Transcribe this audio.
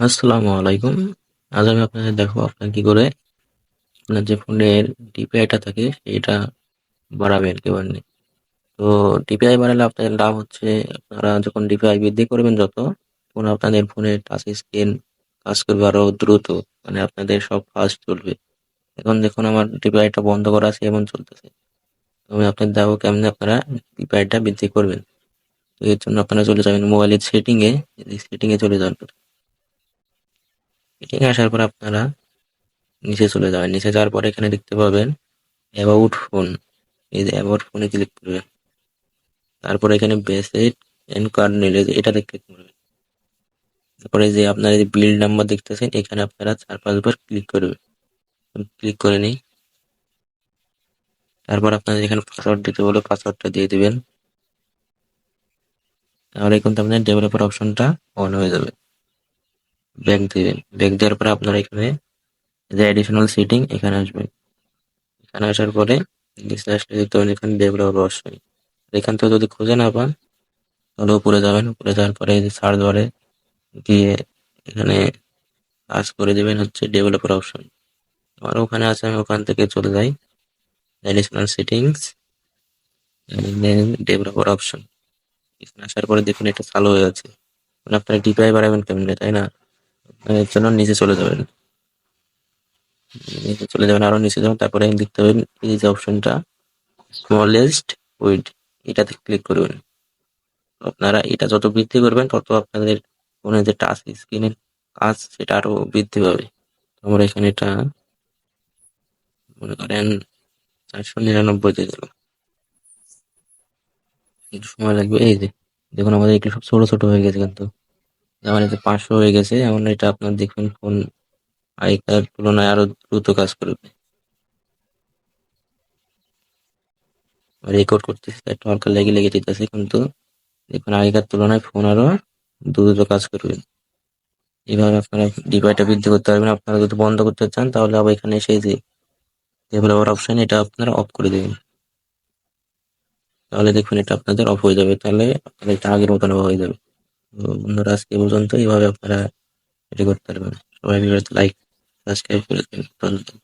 আসসালামু আলাইকুম। আজ আমি আপনাদের দেখাবো আপনারা কি করে আপনার যে ফোনের ডিপিআইটা থাকে সেটা বাড়াবেন কেমনে। তো ডিপিআই বাড়ালে আপনাদের লাভ হচ্ছে, আপনারা যখন ডিপিআই বৃদ্ধি করবেন যত, তখন আপনাদের ফোনের টাচ স্ক্রিন কাজ করবে আরও দ্রুত মানে আপনাদের সব ফাস্ট চলবে। এখন দেখুন আমার ডিপিআইটা বন্ধ করা আছে এমন চলতেছে। আমি আপনাদের দেখাবো কেমনে আপনারা ডিপিআইটা বৃদ্ধি করবেন। তো এর জন্য আপনারা চলে যাবেন মোবাইলের সেটিং এ সেটিং এ চলে যাবেন। সেটিং এ আসার পর আপনারা নিচে চলে যাবেন। নিচে যাওয়ার পরে এখানে দেখতে পাবেন অ্যাবাউট ফোন এই যে অ্যাবাউট ফোনে ক্লিক করবেন। তারপরে এখানে বেসিক এন্ড কার্নেল এটাতে ক্লিক করবেন। তারপরে যে আপনার এই বিল্ড নাম্বার দেখতেছেন, এখানে আপনারা চার পাঁচবার ক্লিক করবেন। ক্লিক করে নিই। তারপর আপনাদের এখানে পাসওয়ার্ড দিতে বলে পাসওয়ার্ডটা দিয়ে দিবেন। তাহলে কিন্তু আপনার ডেভেলপার অপশনটা অন হয়ে যাবে। ব্যাক দিবেন ব্যাক দেওয়ার পরে আপনারা এখানে যে অ্যাডিশনাল সেটিং এখানে আসবেন এখানে আসার পরে নিচে আসলে দেখতে এখানে ডেভেলপার অপশন এখান থেকে যদি খুঁজে না পান, তাহলে উপরে যাবেন। উপরে যাওয়ার পরে এই যে সার্চ বারে গিয়ে এখানে কাজ করে দেবেন হচ্ছে ডেভেলপার অপশন আমার ওখানে আছে আমি ওখান থেকে চলে যাই। অ্যাডিশনাল সেটিংস ডেভেলপার অপশন এখানে আসার পরে দেখুন এটা চালু হয়ে গেছে মানে আপনারা ডিপিআই বাড়াবেন কেমনে, তাই না? জন্য নিচে চলে যাবেন। নিচে চলে যাবেন, আরও নিচে যাবেন, তারপরে দেখতে পাবেন, এই যে অপশনটা স্মলেস্ট উইড এটাতে ক্লিক করবেন। আপনারা এটা যত বৃদ্ধি করবেন, তত আপনাদের ফোনে যে টাচ স্ক্রিনের কাজ সেটা আরও বৃদ্ধি পাবে। আমরা এখানে এটা মনে করেন চারশো নিরানব্বই দিয়ে দিলাম। একটু সময় লাগবে, এই যে দেখুন, আমাদের এগুলো সব ছোট ছোট হয়ে গেছে কিন্তু। যেমন এটা পাঁচশো হয়ে গেছে। এমন এটা আপনার দেখবেন ফোন আগেকার তুলনায় আরও দ্রুত কাজ করবে। রেকর্ড করতেছি, একটু হালকা লেগে লেগে যেতেছে কিন্তু দেখুন আগেকার তুলনায় ফোন আরও দ্রুত কাজ করবে। এইভাবে আপনারা ডিভাইসটা বৃদ্ধি করতে পারবেন। আপনারা যদি বন্ধ করতে চান তাহলে আবার এখানে এসে যে ডেভেলপার অপশন এটা আপনারা অফ করে দেবেন। তাহলে দেখুন এটা আপনাদের অফ হয়ে যাবে। তাহলে এটা আগের মতন হয়ে যাবে। বন্ধুরা আজকে পর্যন্ত এইভাবে আপনারা এটি করতে পারবেন। সবাই লাইক সাবস্ক্রাইব করে দেবেন ধন্যবাদ।